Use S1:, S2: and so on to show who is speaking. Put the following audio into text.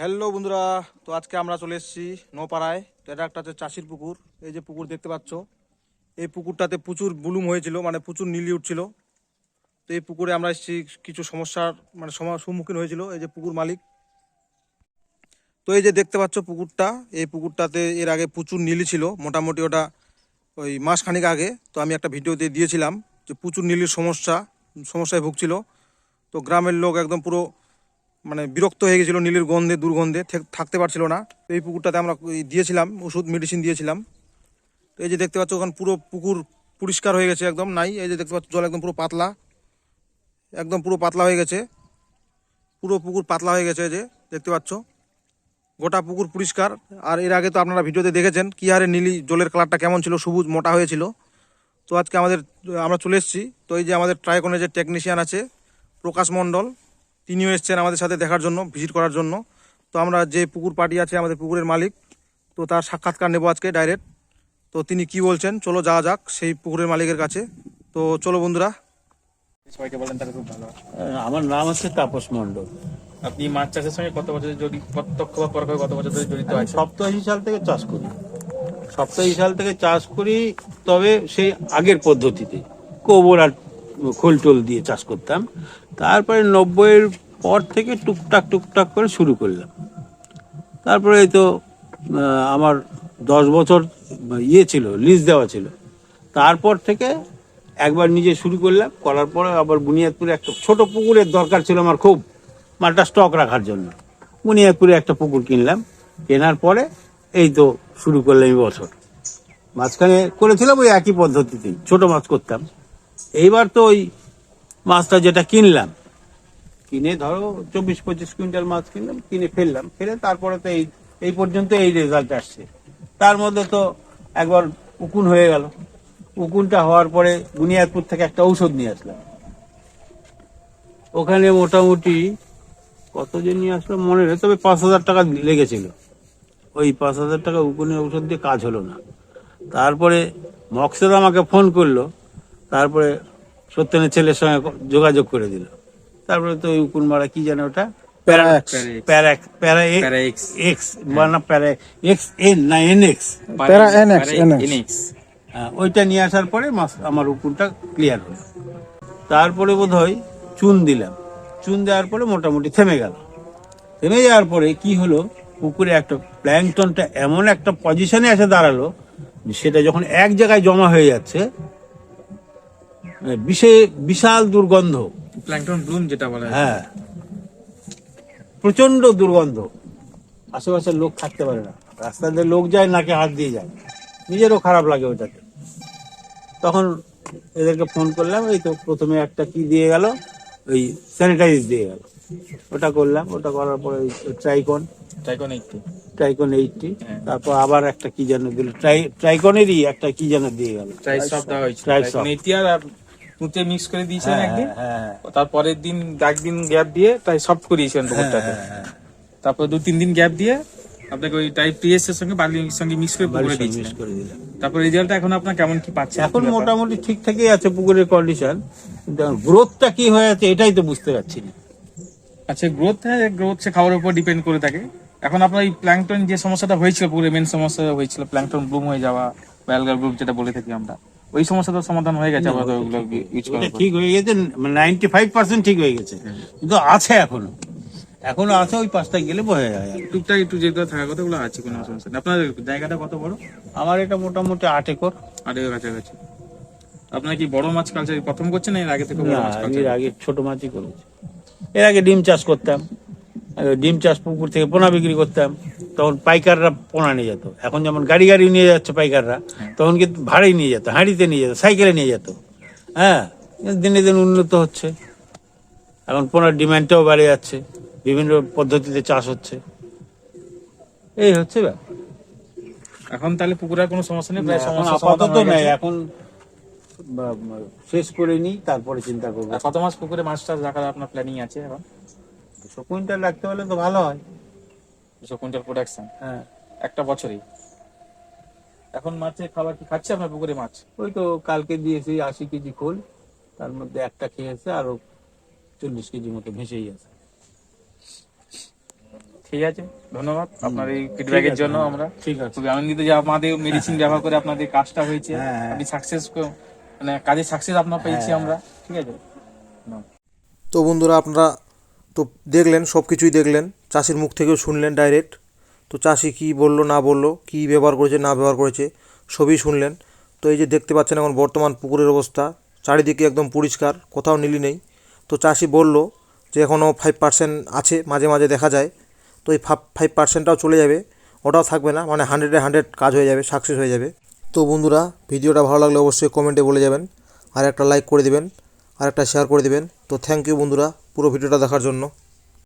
S1: Hello বন্ধুরা, তো আজকে আমরা চলে এসেছি নপাড়ায়। তো এটা একটা হচ্ছে চাষির পুকুর, এই যে পুকুর দেখতে পাচ্ছ। এই পুকুরটাতে প্রচুর বুলুম হয়েছিল মানে প্রচুর নীলি উঠছিল। তো এই পুকুরে আমরা এসেছি, কিছু সমস্যার মানে সমা- সম্মুখীন হয়েছিল এই যে পুকুর মালিক। তো এই যে দেখতে পাচ্ছ পুকুরটা, এই পুকুরটাতে এর আগে প্রচুর নীলি ছিল, মোটামুটি ওটা ওই মাস খানিক আগে। তো আমি একটা ভিডিওতে দিয়েছিলাম যে প্রচুর নীলির সমস্যা, সমস্যায় ভুগছিল। তো গ্রামের লোক একদম পুরো মানে বিরক্ত হয়ে গেছিল নীলের গন্ধে, দুর্গন্ধে থেক- থাকতে পারছিল না। তো এই পুকুরটাতে আমরা দিয়েছিলাম, ওষুধ মেডিসিন দিয়েছিলাম। তো এই যে দেখতে পাচ্ছ, ওখানে পুরো পুকুর পরিষ্কার হয়ে গেছে একদম, নাই, এই যে দেখতে পাচ্ছ, জল একদম পুরো পাতলা, একদম পুরো পাতলা হয়ে গেছে। পুরো পুকুর পাতলা হয়ে গেছে এই যে, দেখতে পাচ্ছ। গোটা পুকুর পরিষ্কার, আর এর আগে তো আপনারা ভিডিওতে দেখেছেন কি হারে নীলি জলের কালারটা কেমন ছিল, সবুজ, মোটা হয়েছিল। তো আজকে আমাদের, আমরা চলে এসেছি। তো এই যে আমাদের ট্রাইকনের যে টেকনিশিয়ান আছে, প্রকাশ মণ্ডল। তিনিও এসছেন আমাদের সাথে দেখার জন্য ভিজিট করার জন্য। তো আমরা যে পুকুর পার্টি আছে আমাদের পুকুরের মালিক তো তার সাক্ষাৎকার নেব আজকে ডাইরেক্ট তো তিনি কি বলছেন? চলো যাওয়া যাক সেই পুকুরের মালিকের কাছে। তো চলো বন্ধুরা।
S2: সবাইকে বলেন তাহলে খুব ভালো
S3: আমার নাম হচ্ছে তাপস মন্ডল
S2: আপনি মাছ চাষের সঙ্গে কত বছর জড়িত প্রত্যক্ষ বা পরোক্ষ কত বছর ধরে জড়িত আছে
S3: সপ্তাহী সাল থেকে চাষ করি। সপ্তাহী সাল থেকে চাষ করি তবে সেই আগের পদ্ধতিতে গোবর আর খোল টোল দিয়ে চাষ করতাম। তারপরে নব্বইয়ের পর থেকে টুকটাক টুকটাক করে শুরু করলাম। তারপরে তো আমার দশ বছর ইয়ে ছিল লিজ দেওয়া ছিল। তারপর থেকে একবার নিজে শুরু করলাম, করার পরে আবার বুনিয়াদপুরে একটা ছোট পুকুরের দরকার ছিল আমার খুব, মালটা স্টক রাখার জন্য। বুনিয়াদপুরে একটা পুকুর কিনলাম, কেনার পরে এই তো শুরু করলাম এই বছর। মাঝখানে করেছিলাম ওই একই পদ্ধতিতেই, ছোট মাছ করতাম। এইবার তো ওই মাছটা যেটা কিনলাম। কিনে ধরো চব্বিশ পঁচিশ কুইন্টাল মাছ কিনলাম, কিনে ফেললাম। ফেলে তারপরে তো এই এই পর্যন্ত এই রেজাল্ট আসছে। তার মধ্যে তো একবার উকুন হয়ে গেল। উকুনটা হওয়ার পরে বুনিয়াদপুর থেকে একটা ঔষধ নিয়ে আসলাম। ওখানে মোটামুটি কত যে নিয়ে আসলো মনে নেই, তবে পাঁচ হাজার টাকা লেগেছিল। ওই পাঁচ হাজার টাকা উকুনের ঔষধ দিয়ে কাজ হলো না। তারপরে মকসেদ আমাকে ফোন করল তারপরে সত্যেনের ছেলের সঙ্গে যোগাযোগ করে দিল। তারপরে তো ওই উকুন মারা কি জানে ওটা? ওইটা নিয়ে আসার পরে আমার উকুনটা ক্লিয়ার হলো। তারপরে বোধ হয় চুন দিলাম। চুন দেওয়ার পরে মোটামুটি থেমে গেল। থেমে যাওয়ার পরে কি হলো? পুকুরে একটা প্ল্যাংটনটা এমন একটা পজিশনে এসে দাঁড়াল সেটা যখন এক জায়গায় জমা হয়ে যাচ্ছে মানে বিশাল দুর্গন্ধ।
S2: প্ল্যাঙ্কটন ব্লুম যেটা বলা হয়।
S3: প্রচণ্ড দুর্গন্ধ। আশেপাশের লোক থাকতে পারে না। রাস্তাতে লোক যায় নাকে হাত দিয়ে যায়। নিজেরও খারাপ লাগে ওটাতে তখন এদেরকে ফোন করলাম এই তো প্রথমে একটা কি দিয়ে গেল? ওই স্যানিটাইজ দিয়ে গেল। ওটা করলাম। ওটা করার পরে ট্রাইকন
S2: টাইকন এইটটি
S3: ট্রাইকন এইটটি। তারপর আবার একটা কি যেন দিল? ট্রাই ট্রাইকনেরই একটা কি যেন দিয়ে গেল।
S2: ট্রাই সব দেওয়া হয়েছিল।
S3: Trisop।
S2: টাইকন তুতে মিক্স করে দিয়েছিলেন
S3: হ্যাঁ
S2: একদিন।
S3: হ্যাঁ
S2: তারপরের দিন একদিন গ্যাপ দিয়ে তাই সফট করিয়েছিলেন
S3: হ্যাঁ, হ্যাঁ,
S2: তারপর দু তিন দিন গ্যাপ দিয়ে আপনাকে ওই টাইপ টিএস এর সঙ্গে বালির সঙ্গে মিক্স করে পুকুরে
S3: করে দিলাম।
S2: তারপর রেজাল্ট এখন আপনার কেমন কি পাচ্ছেন
S3: এখন? মোটামুটি ঠিকঠাকই আছে পুকুরের কন্ডিশন কিন্তু গ্রোথটা কি হয়ে আছে এটাই তো বুঝতে পারছি না।
S2: আচ্ছা গ্রোথ হ্যাঁ গ্রোথ সে খাওয়ার উপর ডিপেন্ড করে থাকে। এখন আপনার এই প্ল্যাঙ্কটন যে সমস্যাটা হয়েছিল পুরো মেন সমস্যা হয়েছিল প্ল্যাঙ্কটন ব্লুম হয়ে যাওয়া বা অ্যালগার ব্লুম যেটা বলে থাকি আমরা। ওই সমস্যাটার সমাধান হয়ে গেছে আবার ওগুলো ইউজ
S3: ওটা ঠিক হয়ে গেছে নাইনটি ফাইভ পার্সেন্ট ঠিক হয়ে গেছে। কিন্তু আছে এখনও। এখনও আছে ওই পাঁচটা গেলে বোঝা যায়
S2: টুকটাক একটু যেগুলো থাকার কথা ওগুলো আছে কোনো সমস্যা নেই। আপনার জায়গাটা কত বড়?
S3: আমার এটা মোটামুটি আট একর।
S2: আড়াই কাছাকাছি। আপনার কি বড় মাছ কালচার প্রথম করছেন এর আগে থেকে বড় মাছ
S3: এর
S2: কালচার
S3: আগে ছোট মাছই করেছি। এর আগে ডিম চাষ করতাম ডিম চাষ পুকুর থেকে পোনা বিক্রি করতাম। তখন পাইকাররা পোনা নিয়ে যেত। এখন যেমন গাড়ি গাড়ি নিয়ে যাচ্ছে পাইকাররা তখন কিন্তু ভাড়াই নিয়ে যেত হাঁড়িতে নিয়ে যেত সাইকেলে নিয়ে যেত। হ্যাঁ দিনে দিন উন্নত হচ্ছে। এখন পোনার ডিমান্ডটাও বেড়ে যাচ্ছে বিভিন্ন পদ্ধতিতে চাষ হচ্ছে। এই হচ্ছে ব্যাপার।
S2: এখন তাহলে পুকুরের কোনো সমস্যা নেই?
S3: এখন আপাতত নেই এখন শেষ করে নিই তারপরে চিন্তা করব।
S2: কত মাস পুকুরে মাছ টাছ রাখার আপনার প্ল্যানিং আছে এখন?
S3: দুশো কুইন্টাল রাখতে হলে তো ভালো হয়।
S2: দুশো কুইন্টাল প্রোডাকশন
S3: হ্যাঁ।
S2: একটা বছরই? এখন মাছের খাবার কি খাচ্ছে আপনার পুকুরে মাছ?
S3: ওই তো কালকে দিয়েছি আশি কেজি খোল তার মধ্যে একটা খেয়েছে আরও চল্লিশ কেজি মতো ভেসেই আছে।
S2: ঠিক আছে ধন্যবাদ। আপনার এই ফিডব্যাকের জন্য আমরা
S3: ঠিক আছে।
S2: খুবই আনন্দিত যে আমাদের মেডিসিন ব্যবহার করে আপনাদের কাজটা হয়েছে।
S3: হ্যাঁ,
S2: আপনি সাকসেস মানে কাজে সাকসেস আপনার পেয়েছি আমরা। ঠিক আছে?
S1: তো বন্ধুরা আপনারা তো দেখলেন সব কিছুই দেখলেন। চাষির মুখ থেকেও শুনলেন ডাইরেক্ট তো চাষি কী বলল, না বলল, কী ব্যবহার করেছে, না ব্যবহার করেছে, সবই শুনলেন। তো এই যে দেখতে পাচ্ছেন এখন বর্তমান পুকুরের অবস্থা, চারিদিকে একদম পরিষ্কার, কোথাও নীলি নেই। তো চাষি বলল যে এখনও ফাইভ পার্সেন্ট আছে, মাঝে মাঝে দেখা যায়। তো এই ফাইভ পার্সেন্টটাও চলে যাবে, ওটাও থাকবে না মানে হান্ড্রেডে হান্ড্রেড কাজ হয়ে যাবে সাকসেস হয়ে যাবে। তো বন্ধুরা, ভিডিওটা ভালো লাগলে অবশ্যই কমেন্টে বলে যাবেন, আর একটা লাইক করে দিবেন, আর একটা শেয়ার করে দিবেন। তো থ্যাংক ইউ বন্ধুরা, পুরো ভিডিওটা দেখার জন্য।